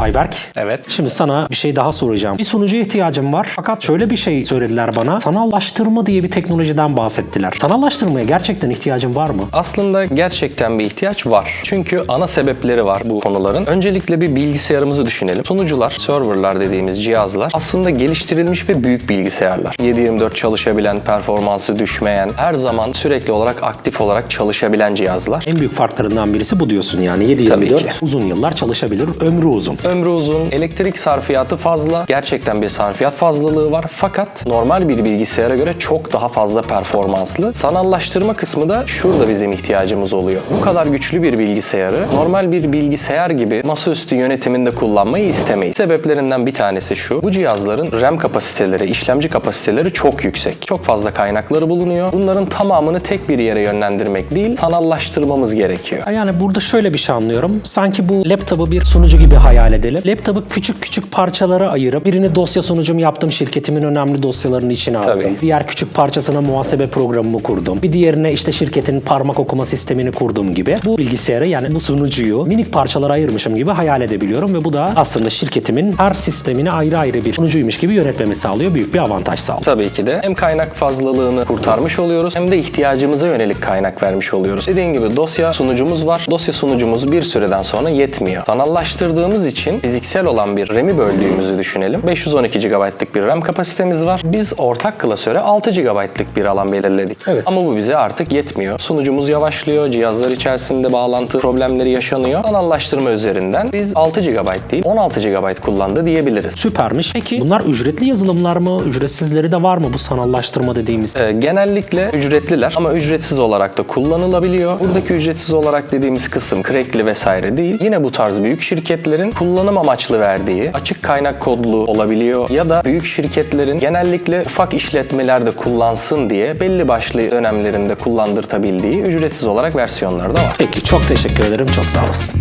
Ayberk. Evet. Şimdi sana bir şey daha soracağım. Bir sunucuya ihtiyacım var. Fakat şöyle bir şey söylediler bana. Sanallaştırma diye bir teknolojiden bahsettiler. Sanallaştırmaya gerçekten ihtiyacın var mı? Aslında gerçekten bir ihtiyaç var. Çünkü ana sebepleri var bu konuların. Öncelikle bir bilgisayarımızı düşünelim. Sunucular, serverlar dediğimiz cihazlar aslında geliştirilmiş ve büyük bilgisayarlar. 7/24 çalışabilen, performansı düşmeyen, her zaman sürekli olarak aktif olarak çalışabilen cihazlar. En büyük farklarından birisi bu diyorsun yani. Tabii 7-24 ki. uzun yıllar çalışabilir. Ömrü uzun. Ömrü uzun, elektrik sarfiyatı fazla, gerçekten bir sarfiyat fazlalığı var. Fakat normal bir bilgisayara göre çok daha fazla performanslı. Sanallaştırma kısmı da şurada bizim ihtiyacımız oluyor. Bu kadar güçlü bir bilgisayarı normal bir bilgisayar gibi masaüstü yönetiminde kullanmayı istemeyiz. Sebeplerinden bir tanesi şu. Bu cihazların RAM kapasiteleri, işlemci kapasiteleri çok yüksek. Çok fazla kaynakları bulunuyor. Bunların tamamını tek bir yere yönlendirmek değil, sanallaştırmamız gerekiyor. Yani burada şöyle bir şey anlıyorum. Sanki bu laptopu bir sunucu gibi hayal edelim. Laptopu küçük küçük parçalara ayırıp birini dosya sunucum yaptım. Şirketimin önemli dosyalarının içine aldım. Tabii. Diğer küçük parçasına muhasebe programımı kurdum. Bir diğerine işte şirketin parmak okuma sistemini kurdum gibi. Bu bilgisayarı yani bu sunucuyu minik parçalara ayırmışım gibi hayal edebiliyorum ve bu da aslında şirketimin her sistemini ayrı ayrı bir sunucuymuş gibi yönetmemi sağlıyor. Büyük bir avantaj sağlıyor. Tabii ki de hem kaynak fazlalığını kurtarmış oluyoruz hem de ihtiyacımıza yönelik kaynak vermiş oluyoruz. Dediğim gibi dosya sunucumuz var. Dosya sunucumuz bir süreden sonra yetmiyor. Sanallaştırdığımız için fiziksel olan bir RAM'i böldüğümüzü düşünelim. 512 GB'lık bir RAM kapasitemiz var. Biz ortak klasöre 6 GB'lık bir alan belirledik. Evet. Ama bu bize artık yetmiyor. Sunucumuz yavaşlıyor, cihazlar içerisinde bağlantı problemleri yaşanıyor. Sanallaştırma üzerinden biz 6 GB değil 16 GB kullandı diyebiliriz. Süpermiş. Peki bunlar ücretli yazılımlar mı? Ücretsizleri de var mı bu sanallaştırma dediğimiz? Ee, genellikle ücretliler ama ücretsiz olarak da kullanılabiliyor. Buradaki ücretsiz olarak dediğimiz kısım crackli vesaire değil. Yine bu tarz büyük şirketlerin kullanım amaçlı verdiği açık kaynak kodlu olabiliyor ya da büyük şirketlerin genellikle ufak işletmelerde kullansın diye belli başlı dönemlerinde kullandırtabildiği ücretsiz olarak versiyonları da var. Peki çok teşekkür ederim. Çok sağ olasın.